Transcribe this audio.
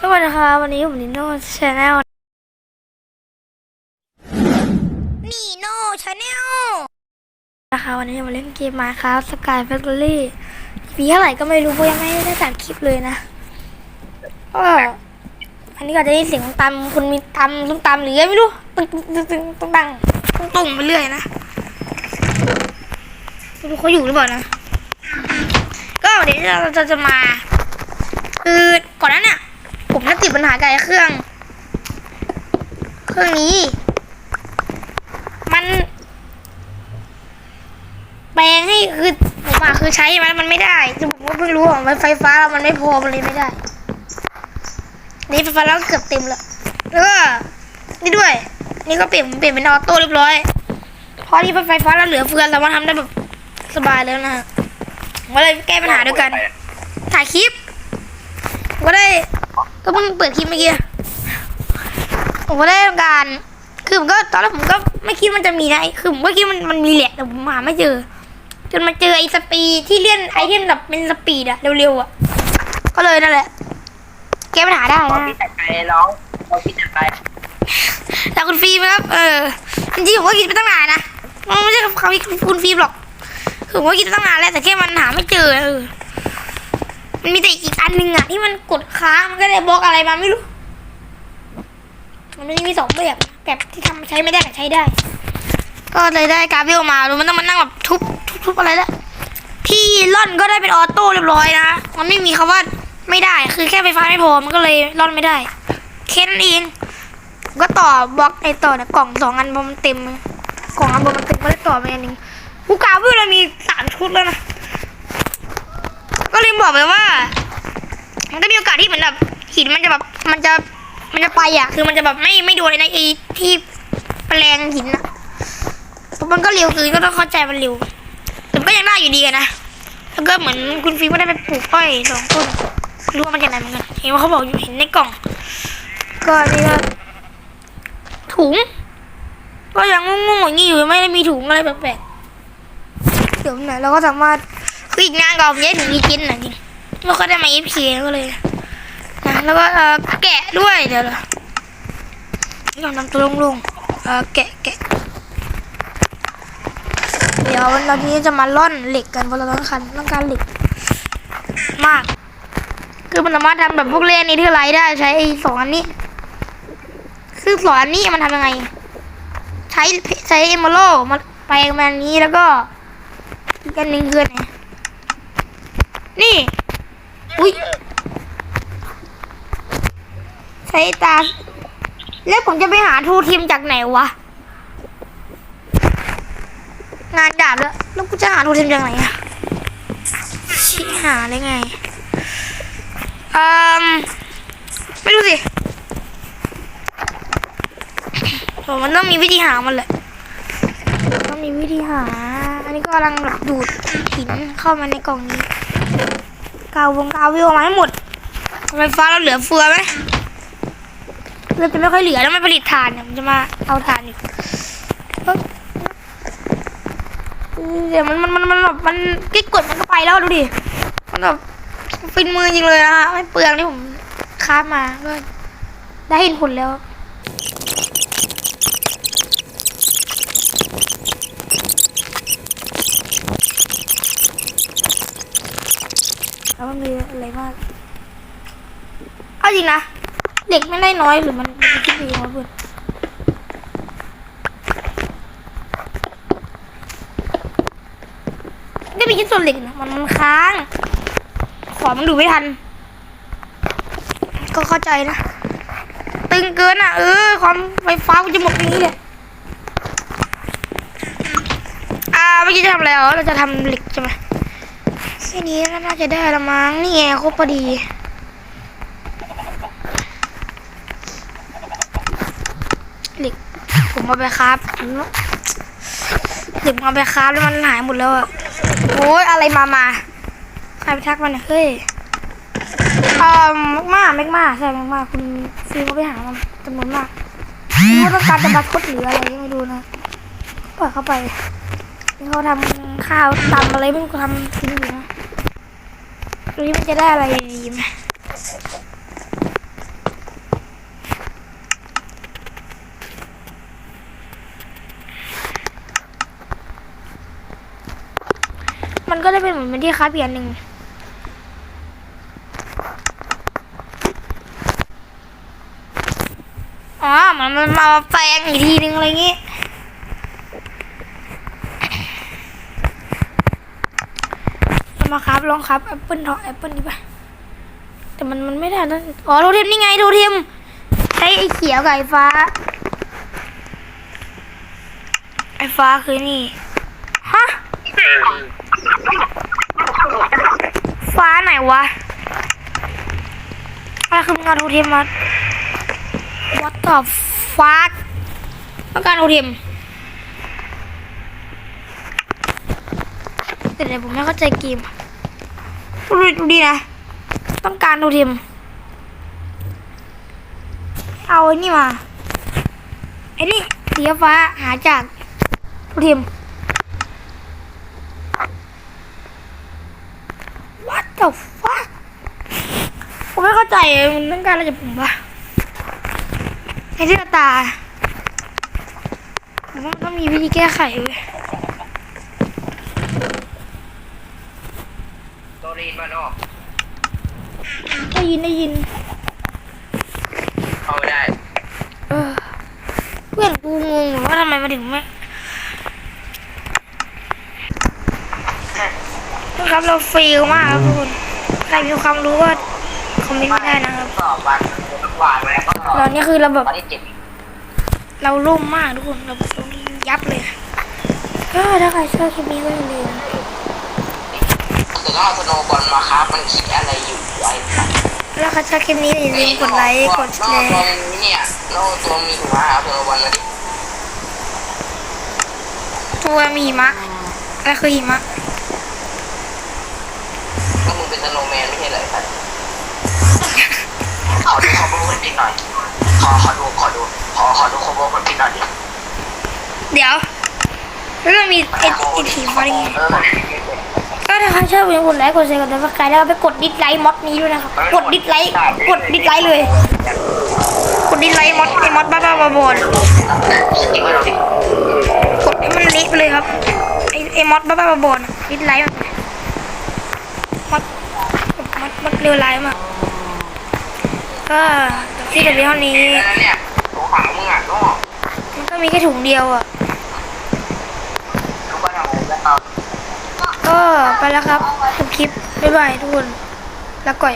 สวัสดีครับวันนี้ผมนิโน่ชาแนลนีโน่ชาแนลนะคะวันนี้จะมาเล่นเกมมาครับสกายแฟคทอรี่ปีเท่าไหร่ก็ไม่รู้เพราะยังไม่ได้ตัดคลิปเลยนะก็อันนี้ก็จะได้เสียงตำคุณมีตำส้มตำหรือไงไม่รู้ตึงตึงตึงตึงตึงตึงตึงไปเรื่อยนะไม่รู้เขาอยู่หรือเปล่านะ ก็เดี๋ยวเราจะจะมาคือก่อนหนั้นเนี่ย ผมน่าติดปัญหากับไอ้เครื่อง เครื่องนี้ มัน แปลงให้คือผมอะคือใช้มันมันไม่ได้คือผมก็เพิ่งรู้ว่ามันไฟฟ้าเรามันไม่พอมันเลยไม่ได้นี่ไฟฟ้าเราเกือบเต็มแล้วแล้วก็นี่ด้วย นี่ก็เปลี่ยนเปลี่ยนเป็นออโต้เรียบร้อยเพราะที่ไฟฟ้าเราเหลือเฟือสามารถทำได้แบบสบายแล้วนะผมก็เลยแก้ปัญหาด้วยกันถ่ายคลิป ก็เพิ่งเปิดคลิปเมื่อกี้ผมก็ได้ทำการ คือผมก็ตอนแรกผมก็ไม่คิดมันจะมีนะคือผมก็คิดมันมันมีแหละแต่ผมหาไม่เจอ จนมาเจอไอ้สปีดที่เลี่ยนไอเทมแบบเป็นสปีดอะเร็วๆอะก็เลยนั่นแหละแก้ปัญหาได้เรานะพี่จัดไปน้องเราพี่จัดไปแต่คุณฟิล์มครับ เออจริงๆผมก็คิดไปตั้งนานนะมันไม่ใช่เขาคุณฟิล์มหรอกคือผมก็คิดไปตั้งนานแล้วแต่แค่มันหาไม่เจอเออ มันมีแต่อีกอันหนึ่งอะที่มันกดค้างมันก็ได้บล็อกอะไรมาไม่รู้ มันมีสองแบบแบบที่ทำใช้ไม่ได้กับใช้ได้ ก็เลยได้กราเวลมาแล้วมันต้องมานั่งแบบทุบทุบทบอะไรแล้วที่ล่อนก็ได้เป็นออโต้เรียบร้อยนะมันไม่มีคำว่าไม่ได้คือแค่ไฟฟ้าไม่พอมันก็เลยล่อนไม่ได้แค่นั้นเองก็ต่อบล็อกไอต่อนี่ยกล่องสองอันพอมันเต็มกล่องอันบนมันเต็มก็เลยต่อไปอันหนึงกูกาเวลเรามีสามชุดแล้วนะ ก็เลยบอกไปว่า มันก็มีโอกาสที่เหมือนแบบหินมันจะแบบมันจะมันจะไปอะ คือมันจะแบบไม่ไม่โดนในไอ้ที่แปลงหินอะเพราะมันก็เร็วคือก็ต้องเข้าใจมันเร็วแต่มันก็ยังได้อยู่ดีนะแล้วก็เหมือนคุณฟิล์มก็ได้ไปปลูกอ้อยสองต้นรู้ว่ามันจากไหนเหมือนกันเห็นว่าเขาบอกอยู่เห็นในกล่อง ก็นี่ก็ถุง ก็ยังงงๆอย่างนี้อยู่ไม่ได้มีถุงอะไรแปลกๆเดี๋ยวไหนเราก็สามารถ อีกนานกว่าผมจะได้ถึงอีกินหน่อยจริงไม่ค่อยได้มา FK ก็เลยนะแล้วก็เออแกะด้วยเดี๋ยวเราลองทำตัวลงๆเออแกะแกะเดี๋ยววันนี้จะมาล่อนเหล็กกันเพราะเราต้องการต้องการเหล็ก มาก คือมันสามารถทำแบบพวกเล่นนี้ที่ไรได้ใช้ไอ้สองอันนี้ คือสองอันนี้มันทำยังไง ใช้ใช้เอมโลมาแปมาอันนี้แล้วก็อีกอันหนึ่งคือไหน นี่ อุ้ยใช้ตา แล้วผมจะไปหาทูทีมจากไหนวะ งานดาบแล้ว แล้วกูจะหาทูทีมจากไหนอะชิหาได้ไงอืมไม่รู้สิผมมันต้องมีวิธีหามันแหละต้องมีวิธีหา อันนี้ก็กำลังแบบดูดหินเข้ามาในกล่องนี้ กาววงกาววิวมาให้หมดไฟฟ้าเราเหลือเฟือไหมเราจะไม่ค่อยเหลือแล้วไม่ผลิตถ่านเนี่ยมันจะมาเอาถ่านอีกเฮ้ยเดี๋ยวมันมันมันมันแบบมันกิ๊กกดมันก็ไปแล้วดูดิมันแบบฟินมือจริงเลยนะฮะไม่เปลืองที่ผมค้ามาก็ได้เห็นผลแล้ว แล้วมันมีอะไรมากเอาจริงนะ เด็กไม่ได้น้อยหรือมันมันคิดดีวะเพื่อนได้ไปคิดส่วนเหล็กนะมันมันค้าง ขอมันดูไม่ทัน ก็เข้าใจนะ ตึงเกินอะ เออ ความไฟฟ้ากูจะหมดอย่างนี้เลยอ่าเมื่อกี้จะทำอะไรอ๋อเราจะทำเหล็กใช่ไหมแค่นี้ก็น่าจะได้ละมั้งนี่ไงครบพอดีเหล็กผมเอาไปครับเหล็กมเอาไปครับแล้วมันหายหมดแล้วอะโอ้ยอะไรมามาใครไปทักมันเฮ้ยเอ่อแมกมาแมกมาใช่แมกมาคุณซีเขาไปหามันจำนวนมากไม่รู้ว่าต้องการจะบัดคดหรืออะไรก็ไม่รู้นะปล่อยเข้าไปเขาทำข้าวตำอะไรไม่รู้เขาทำกินอยู่นะ ดูที่มันจะได้อะไรดีมมันก็ได้เป็นเหมือนมันที่ค้าเปียนหนึ่งอ๋อมันมาแปลงอีกทีนึงอะไรเงี้ย ครับลองครับแอปเปิลทองแอปเปิลนี่ปะแต่มันมันไม่ได้นั่นอ๋อโทเทมนี่ไงโทเทมใช้ไอ้เขียวกับไอ้ฟ้า ไอ้ฟ้าคือนี่ฮะฟ้าไหนวะอะไรคือมึงาโทเทมมา What the fuck ต้องการโทเทมแต่เดี๋ยวผมไม่เข้าใจเกม ดูดูดีนะ ต้องการโทเทมเอาไอ้นี่มาไอ้นี่สีฟ้าหาจากโทเทม What the fuck ผมไม่เข้าใจเลยมันต้องการอะไรจากผมวะไอ้ที่ตาผมต้องมีวิธีแก้ไขเว้ย ตัวรีนมาโนได้ยินได้ยิน เข้าไม่ได้ เออเพื่อนกูงงว่าทำไมมาถึงไม่นะครับเราเฟลมากครับทุกคนใครมีความรู้ก็คอมเมนต์มาได้นะครับสอบวันทุกวันแล้วก็ตอนนี้คือเราแบบวันที่เจ็ดเราโล่งมากทุกคน เราตรงนี้ยับเลย ก็ถ้าใครชอบคลิปนี้ก็อย่าลืม คือต้องเอาสโนว์บอลมาครับมันคิดอะไรอยู่ไอ้แล้วใครชอบคลิปนี้อย่าลืมกดไลค์กดแชโน่ร์ตัวนี้เนี่ยโน่ตัวมีหัวครับสโนว์บอลมาดิตัวมีหิมะอะไรคือหิมะก็มึงเป็นสโนว์แมนไม่ใช่เหรอครับขอดูคอมโบคนปิดหน่อย ขอขอดูขอดูขอขอดูคอมโบคนปิดหน่อยดิเดี๋ยวแล้วมันมีไอ้ไอ้สีฟ้าอย่างไงเออมันก็ ถ้าใครชอบอย่าลืมกดไลค์กดแชร์กดติดตามแล้วก็ไปกดดิสไลค์มอดนี้ด้วยนะครับกดดิสไลค์กดดิสไลค์เลย กดดิสไลค์มอดไอ้มอดบ้าบ้าๆบอๆจริงไหมเราดิกดให้มันเละไปเลยครับไอ้ไอ้มอดบ้าบ้าๆบอๆน่ะดิสไลค์มันมอดมอดมอดเร็วไลค์มากก็ที่แต่เพียงเท่านี้แล้วเนี่ยตัวขวามึงอะโน่มันก็มีแค่ถุงเดียวอะ ทุกคนเอาแล้วเอา ก็ไปแล้วครับจบคลิป บ๊ายบายทุกคน แล้วก่อย